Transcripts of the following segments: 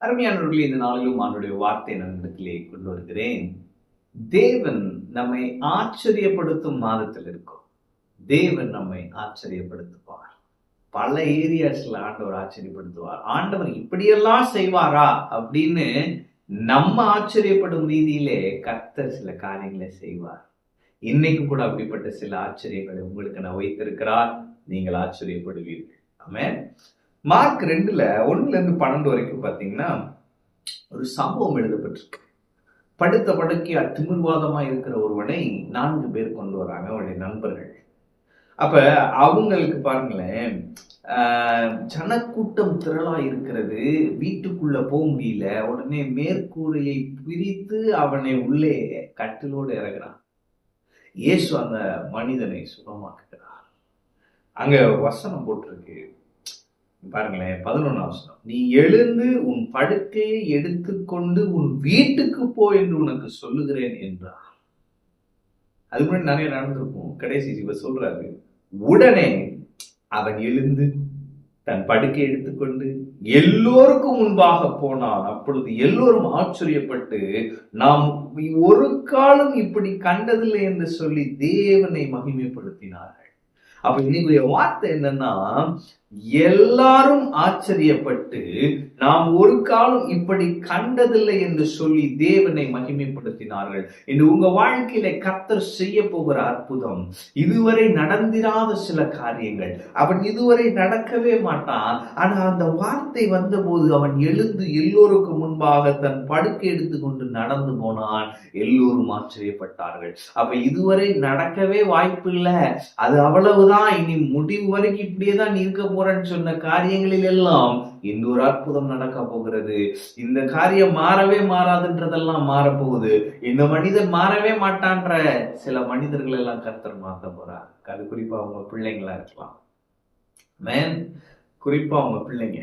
அருமையானவர்களே இந்த நாளிலும் அவனுடைய வார்த்தை நண்பர்களே கொண்டு வருகிறேன். தேவன் நம்மை ஆச்சரியப்படுத்தும் மாதத்தில் இருக்கும். தேவன் நம்மை ஆச்சரியப்படுத்துவார். பல ஏரியாஸ்ல ஆண்டவர் ஆச்சரியப்படுத்துவார். ஆண்டவர் இப்படியெல்லாம் செய்வாரா அப்படின்னு நம்ம ஆச்சரியப்படும் ரீதியிலே கர்த்தர் சில காரியங்களை செய்வார். இன்னைக்கு கூட அப்படிப்பட்ட சில ஆச்சரியங்களை உங்களுக்கு நான் வைத்திருக்கிறார். நீங்கள் ஆச்சரியப்படுவீர்கள். ஆமே மார்க் ரெண்டுல ஒன்னுல இருந்து பன்னெண்டு வரைக்கும் பாத்தீங்கன்னா ஒரு சம்பவம் எழுதப்பட்டிருக்கு. படுத்த படுக்கையா திமிர்வாதமா இருக்கிற ஒருவனை நான்கு பேர் கொண்டு வராங்க அவனுடைய நண்பர்கள். அப்ப அவங்களுக்கு பாருங்களேன் ஆஹ், ஜனக்கூட்டம் திரளா இருக்கிறது வீட்டுக்குள்ள போக முடியல உடனே மேற்கூரையை பிரித்து அவனை உள்ளே கட்டிலோடு இறங்குறான் இயேசு அந்த மனிதனை சுகமாக்குகிறார். அங்க வசனம் போட்டிருக்கு. பாருங்களேன் பதினொன்னாம் வசனம் நீ எழுந்து உன் படுக்கையை எடுத்துக்கொண்டு உன் வீட்டுக்கு போ என்று உனக்கு சொல்லுகிறேன் என்றார். அது கூட நிறைய நடந்திருக்கும். கடைசி இவர் சொல்றாரு. உடனே அவன் எழுந்து தன் படுக்கை எடுத்துக்கொண்டு எல்லோருக்கும் முன்பாக போனான். அப்பொழுது எல்லோரும் ஆச்சரியப்பட்டு நாம் ஒரு காலம் இப்படி கண்டதில்லை என்று சொல்லி தேவனை மகிமைப்படுத்தினார்கள். அப்ப இன்னைக்குரிய வார்த்தை என்னன்னா எல்லாரும் ஆச்சரியப்பட்டு நாம் ஒரு காலம் இப்படி கண்டதில்லை என்று சொல்லி தேவனை மகிமைப்படுத்தினார்கள். இன்று உங்க வாழ்க்கையில கத்தர் செய்ய போகிற அற்புதம் இதுவரை நடந்திராத சில காரியங்கள். அவன் இதுவரை நடக்கவே மாட்டான். ஆனா அந்த வார்த்தை வந்தபோது அவன் எழுந்து எல்லோருக்கும் முன்பாக தன் படுக்கை எடுத்துக்கொண்டு நடந்து போனான். எல்லோரும் ஆச்சரியப்பட்டார்கள். அப்ப இதுவரை நடக்கவே வாய்ப்பு இல்லை அது அவ்வளவுதான். இனி முடிவு வரைக்கும் இப்படியே தான் இருக்க போறேன்னு சொன்ன காரியங்களில் எல்லாம் இன்னொரு அற்புதம் நடக்க போகிறது. இந்த காரியம் மாறவே மாறாதுன்றதெல்லாம் மாறப்போகுது. இந்த மனிதன் மாறவே மாட்டான்ற சில மனிதர்கள் எல்லாம் கர்த்தர் மாத்த போறார். அது குறிப்பா அவங்க பிள்ளைங்களா இருக்கலாம். மேன் குறிப்பா அவங்க பிள்ளைங்க.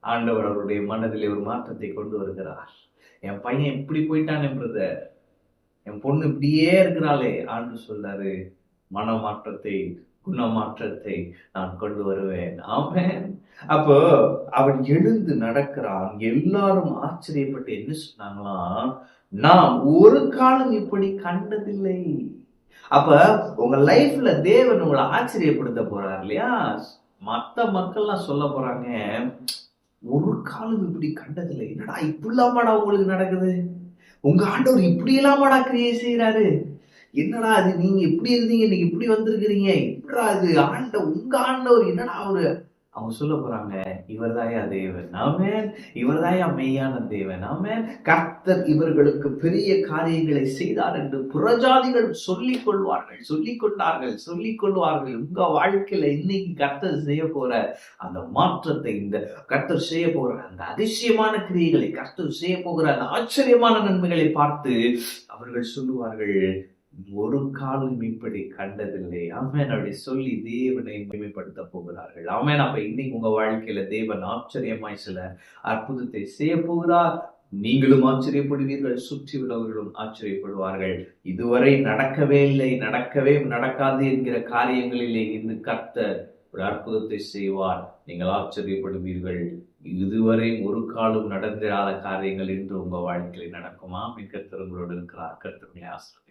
ஆண்டவர் அவருடைய மனதில் ஒரு மாற்றத்தை கொண்டு வருகிறார். என் பையன் இப்படி போயிட்டானே பிரதர் என் பொண்ணு இப்படியே இருக்கிறாளே ஆண்டு சொல்லாரு மனமாற்றத்தை குணமாற்றத்தை நான் கொண்டு வருவேன். ஆமேன். அப்போ அவன் எழுந்து நடக்கிறான். எல்லாரும் ஆச்சரியப்பட்டு என்ன சொன்னாங்களாம் நாம் ஒரு காலம் இப்படி கண்டதில்லை. அப்ப உங்க லைஃப்ல தேவன் உங்களை ஆச்சரியப்படுத்த போறார் இல்லையா? மத்த மக்கள்லாம் சொல்ல போறாங்க ஒரு காலம் இப்படி கண்டதில்லை. என்னடா இப்படிலாமாடா உங்களுக்கு நடக்குது? உங்க ஆண்டவர் இப்படி இல்லாமடா கிரியை செய்யறாரு என்னடா அது நீங்க எப்படி இருந்தீங்க நீங்க இப்படி வந்திருக்கிறீங்க. இப்படா இது? ஆண்ட உங்க ஆண்டவர் என்னடா அவரு? அவங்க சொல்ல போறாங்க இவர்தாயா தேவன் ஆமென். இவர்தாயா மெய்யான தேவன் ஆமே கர்த்தர் இவர்களுக்கு பெரிய காரியங்களை செய்தார் என்று புறஜாதிகள் சொல்லிக் கொள்வார்கள் சொல்லிக் கொண்டார்கள் சொல்லிக் கொள்வார்கள். உங்க வாழ்க்கையில இன்னைக்கு கர்த்தர் செய்ய போற அந்த மாற்றத்தை இந்த கர்த்தர் செய்ய போகிற அந்த அதிசயமான கிரியைகளை கர்த்தர் செய்ய போகிற அந்த ஆச்சரியமான நன்மைகளை பார்த்து அவர்கள் சொல்லுவார்கள் ஒரு காலம் இப்படி கண்டதில்லை. ஆமென் அப்படி சொல்லி தேவனை மேம்படுத்த போகிறார்கள். ஆமென் அப்ப இன்னைக்கு உங்க வாழ்க்கையில தேவன் ஆச்சரியமாய் சில அற்புதத்தை செய்ய போகிறார். நீங்களும் ஆச்சரியப்படுவீர்கள் சுற்றி உள்ளவர்களும் ஆச்சரியப்படுவார்கள். இதுவரை நடக்கவே இல்லை நடக்கவே நடக்காது என்கிற காரியங்களிலே இருந்து கர்த்தர் ஒரு அற்புதத்தை செய்வார். நீங்கள் ஆச்சரியப்படுவீர்கள். இதுவரை ஒரு காலம் நடந்திராத காரியங்கள் இன்று உங்க வாழ்க்கையில் நடக்குமா? மின் கர்த்தர் உங்களோடு இருக்கிறார். கர்த்தர்களை ஆசிரியர்